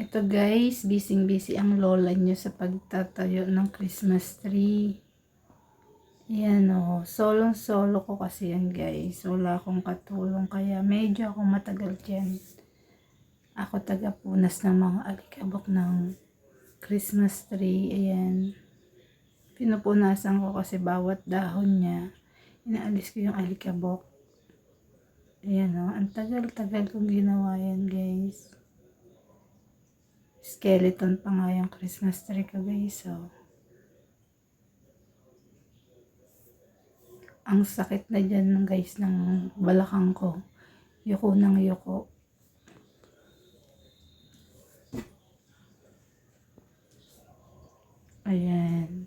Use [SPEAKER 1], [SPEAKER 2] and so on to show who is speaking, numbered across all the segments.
[SPEAKER 1] Ito guys, busy-busy ang lola nyo sa pagtatayo ng Christmas tree. Yan o, solong-solo ko kasi yan guys. Wala akong katulong kaya medyo ako matagal dyan. Ako taga-punas ng mga alikabok ng Christmas tree. Ayan. Pinupunasan ko kasi bawat dahon niya. Inaalis ko yung alikabok. Ayan o, ang tagal-tagal kong ginawa yan guys. Skeleton pa nga yung Christmas tree ko guys. So, ang sakit na dyan guys ng balakang ko. Yuko ng yuko. Ayan.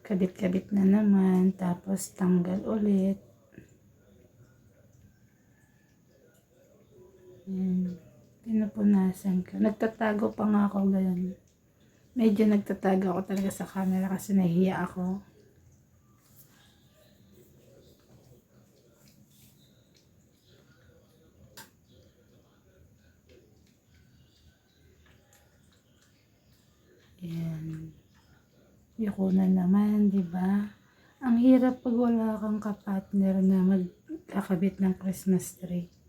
[SPEAKER 1] Kabit-kabit na naman. Tapos tanggal ulit. Ayan. Pinupunasan ko. Nagtatago pa nga ako ganyan. Medyo nagtatago ako talaga sa camera kasi nahihiya ako. Ayan. Yuko na naman, di ba? Ang hirap pag wala kang kapartner na magkakabit ng Christmas tree.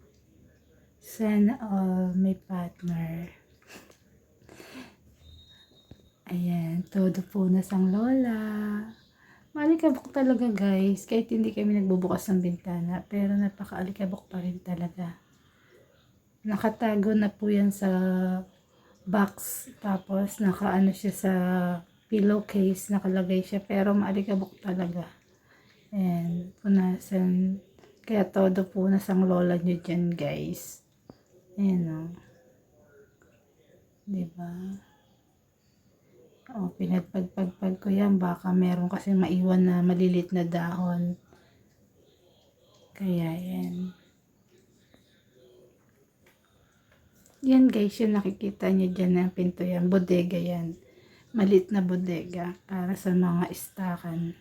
[SPEAKER 1] Sana all may partner. Ayan, todo punas ang lola. Malikabok talaga guys, kahit hindi kami nagbubukas ng bintana, pero napakaalikabok pa rin talaga. Nakatago na po yan sa box, tapos nakaano siya sa pillowcase, nakalagay siya, pero maalikabok talaga. Ayan, punasan. Kaya todo punas ang lola nyo dyan guys. Ayan o. Diba? O, pinagpagpagpag ko yan. Baka meron kasi maiwan na malilit na dahon. Kaya yan. Yan guys, yung nakikita nyo dyan ng pinto yan. Bodega yan. Malit na bodega para sa mga istakan.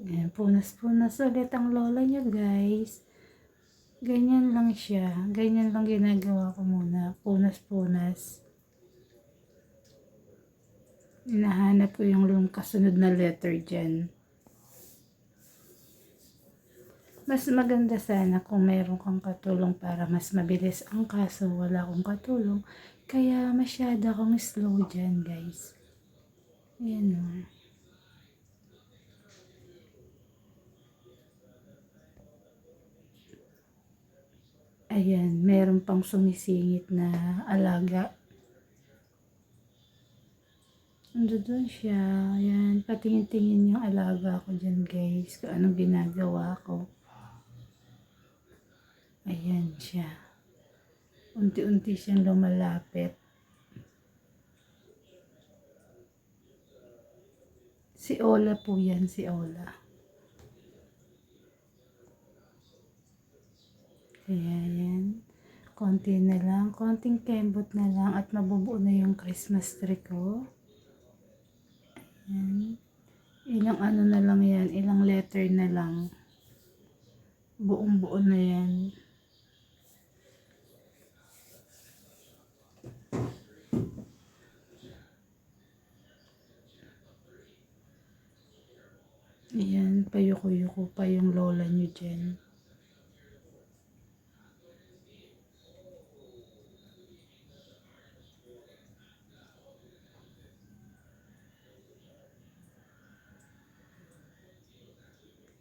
[SPEAKER 1] Yan, punas-punas ulit ang lola nyo guys. Ganyan lang siya. Ganyan lang ginagawa ko muna. Punas-punas. Hinahanap ko yung kasunod na letter dyan. Mas maganda sana kung mayroon kang katulong para mas mabilis ang kaso wala akong katulong. Kaya masyado akong slow dyan guys. Ayan o. Ayan, meron pang sumisingit na alaga. Ando doon siya. Ayan, patingin-tingin yung alaga ko dyan guys. Kung anong ginagawa ko. Ayan siya. Unti-unti siyang lumalapit. Si Ola po yan, si Ola. Kaya yan. Konti na lang. Konting kembot na lang at mabubuo na yung Christmas tree ko. Ayan. Ilang ano na lang yan. Ilang letter na lang. Buong buo na yan. Ayan, payuko-yuko pa yung lola nyo dyan.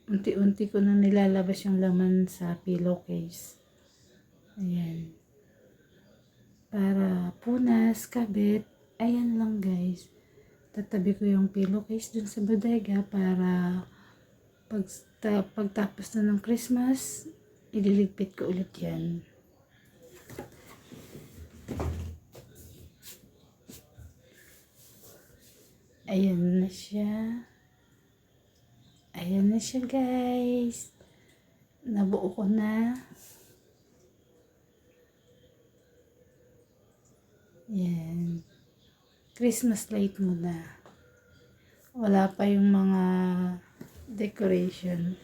[SPEAKER 1] Unti-unti ko na nilalabas yung laman sa pillowcase. Ayan. Para punas, kabit. Ayan lang guys. Tatabi ko yung pillowcase dun sa bodega para pag, ta, pagtapos na ng Christmas, ililigpit ko ulit yan. Ayan na siya. Ayan na siya guys. Nabuo ko na. Ayan. Christmas light muna. Wala pa yung mga decoration.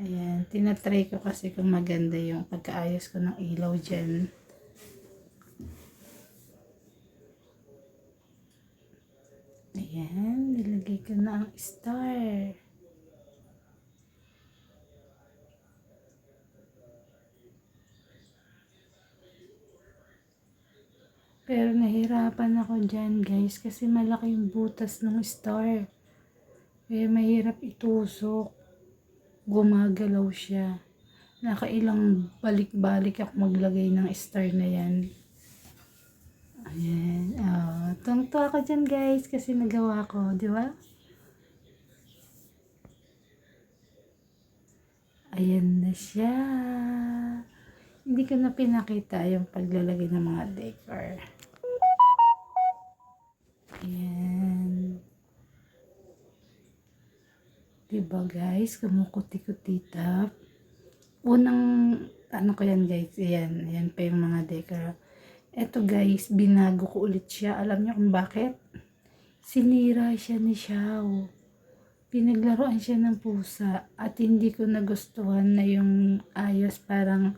[SPEAKER 1] Ayan. Tinatry ko kasi kung maganda yung pagkaayos ko ng ilaw dyan. Ayan. Nilagay ko na ang star. Pero nahirapan ako dyan guys kasi malaki yung butas ng star. Kaya mahirap itusok. Gumagalaw siya. Nakailang balik-balik ako maglagay ng star na yan. Ayan. Oh, tungto ako dyan guys kasi nagawa ko. Di ba? Ayan na siya. Hindi ko na pinakita yung paglalagay ng mga decor. Ayan. Diba guys, kumukuti-kuti tap. Unang, ano ko yan guys, ayan, ayan pa yung mga decor. Eto guys, binago ko ulit siya. Alam niyo kung bakit? Sinira siya ni Xiao. Pinaglaruan siya ng pusa at hindi ko nagustuhan na yung ayos parang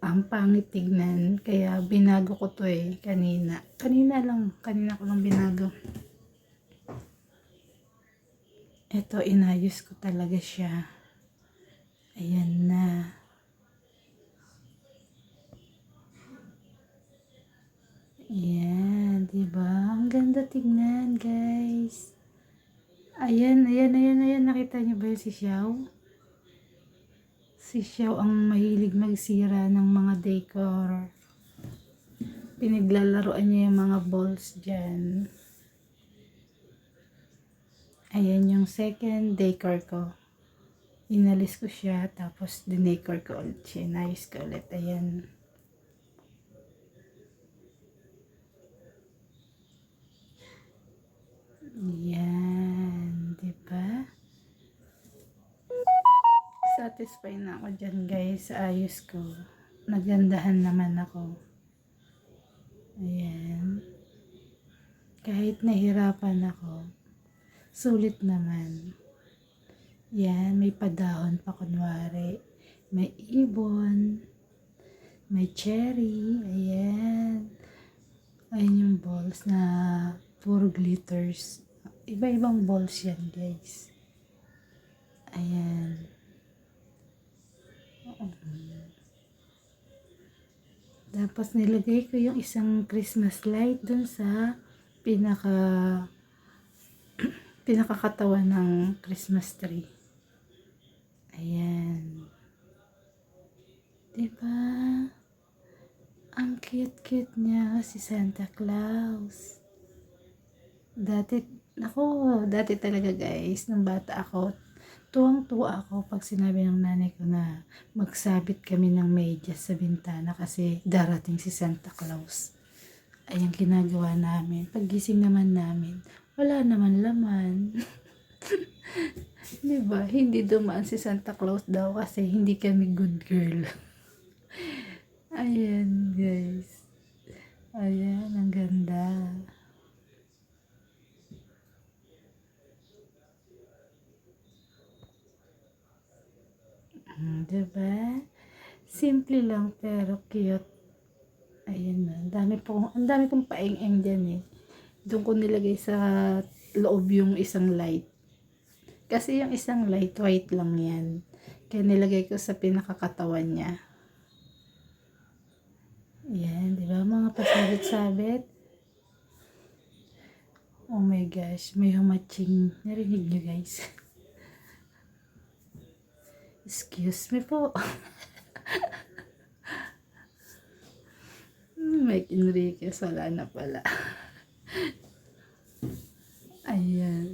[SPEAKER 1] ang pangit tignan. Kaya binago ko to eh, kanina. Kanina lang, kanina ko lang binago. Ito, inayos ko talaga siya. Ayan na. Ayan, di ba? Ang ganda tignan, guys. Ayan, ayan, ayan, ayan. Nakita niyo ba yung si Xiao? Si Xiao ang mahilig magsira ng mga decor. Pinaglalaroan niya yung mga balls dyan. Ayan yung second decor ko. Inalis ko siya, tapos dinecor ko ulit siya. Nice ko ulit. Ayan. Yan, Satisfied na ako dyan guys ayos ko. Nagandahan naman ako. Ayan. Kahit nahirapan ako, sulit naman. Yan, may padahon pa kunwari. May ibon. May cherry. Ayan. Ayan yung balls na puro glitters. Iba-ibang balls yan, guys. Ayan. Tapos nilagay ko yung isang Christmas light dun sa pinaka pinakakatawan ng Christmas tree. Ayan. Diba? Ang cute-cute niya si Santa Claus. Dati, ako, dati talaga guys, nung bata ako, tuwang-tuwa ako pag sinabi ng nanay ko na magsabit kami ng medyas sa bintana kasi darating si Santa Claus. Ayang ginagawa namin. Paggising naman namin, wala naman laman. Di ba? Hindi dumaan si Santa Claus daw kasi hindi kami good girl. Ayan, guys. Ayan, ang ganda. Diba? Simple lang pero cute. Ayan na. Ang dami po, ang dami kong paeng-eng dyan eh. Doon ko nilagay sa loob yung isang light. Kasi yung isang light, white lang yan. Kaya nilagay ko sa pinakakatawan niya. Yan, di ba mga pasabit-sabit? Oh my gosh, may humatching. Narinig niyo guys. Excuse me po. Mike Enriquez, wala na pala. Ayan.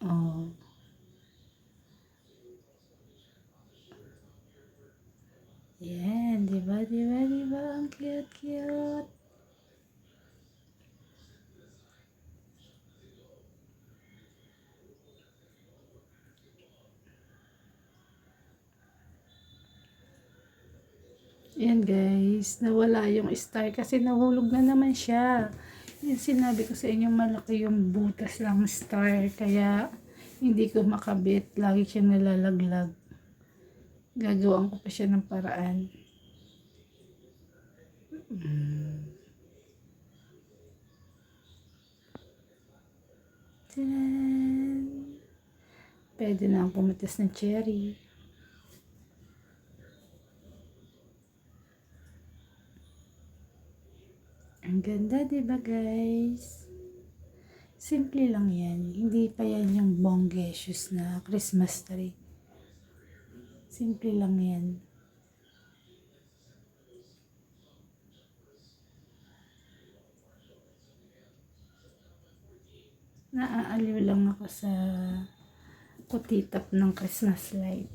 [SPEAKER 1] Oh. Yan, di ba, di ba, di ba? Ang cute, Yan guys, nawala yung star kasi nahulog na naman siya. Yung sinabi ko sa inyo malaki yung butas ng star kaya hindi ko makabit. Lagi siya nalalaglag. Gagawin ko pa siya ng paraan. Mm. Pwede na ang pumitas ng cherry. Ang ganda, di ba guys? Simple lang yan. Hindi pa yan yung bonggesius na Christmas tree. Simple lang yan. Naaaliw lang ako sa kutitap ng Christmas light.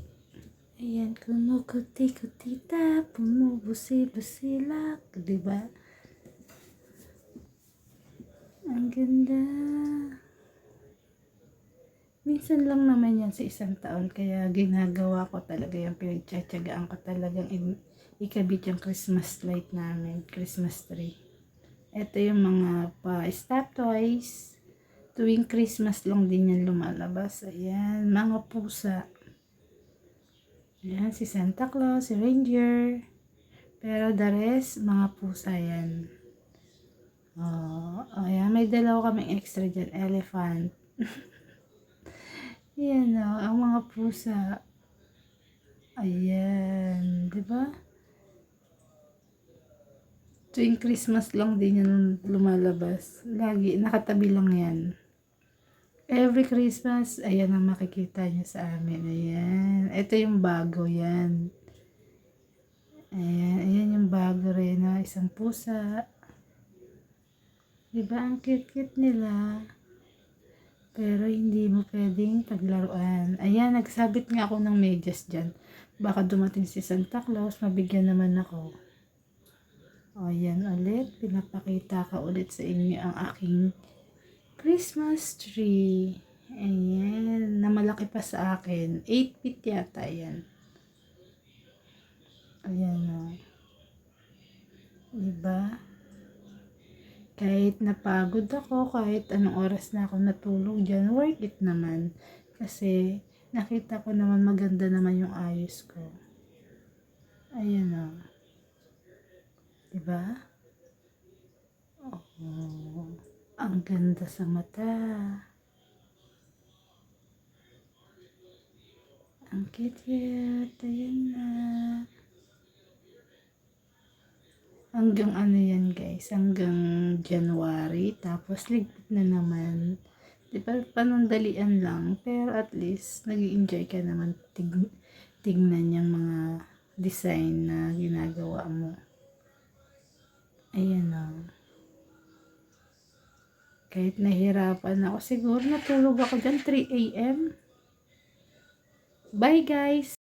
[SPEAKER 1] Ayan, kumukuti-kutitap, bumubusi-busilak, di ba? Ang ganda. Minsan lang naman yan sa isang taon, kaya ginagawa ko talaga yung pinagtsatsagaan ko talagang ikabit yung Christmas light namin, Christmas tree. Ito yung mga pa-stop toys. Tuwing Christmas lang din yan lumalabas. Ayan, mga pusa. Ayan, si Santa Claus, si Ranger. Pero the rest, mga pusa yan. Oh, ayan, may dalawa kaming extra dyan, elephant. Yan o, ang mga pusa. Ayan, di ba? Tuwing Christmas lang din yan lumalabas. Lagi, nakatabi lang yan. Every Christmas, ayan ang makikita niyo sa amin. Ayan. Ito yung bago yan. Ayan, ayan yung bago rin na isang pusa. Diba ang cute-cute nila? Pero hindi mo pwedeng paglaruan. Ayan, nagsabit nga ako ng medyas dyan. Baka dumating si Santa Claus, mabigyan naman ako. O, yan ulit. Pinapakita ka ulit sa inyo ang aking Christmas tree. Ayan, na malaki pa sa akin. 8 feet yata yan. Ayan o. Diba? Kahit napagod ako, kahit anong oras na ako natulog dyan, worth it naman. Kasi nakita ko naman maganda naman yung ayos ko. Ayan o. Diba? Oh, ang ganda sa mata. Ang cute-cute. Ayan na. Hanggang ano yan guys, hanggang January, tapos ligpit na naman. Di ba, panandalian lang, pero at least, nag enjoy ka naman tig tignan yung mga design na ginagawa mo. Ayan o. Kahit nahirapan ako, siguro natulog ako dyan 3 a.m. Bye guys!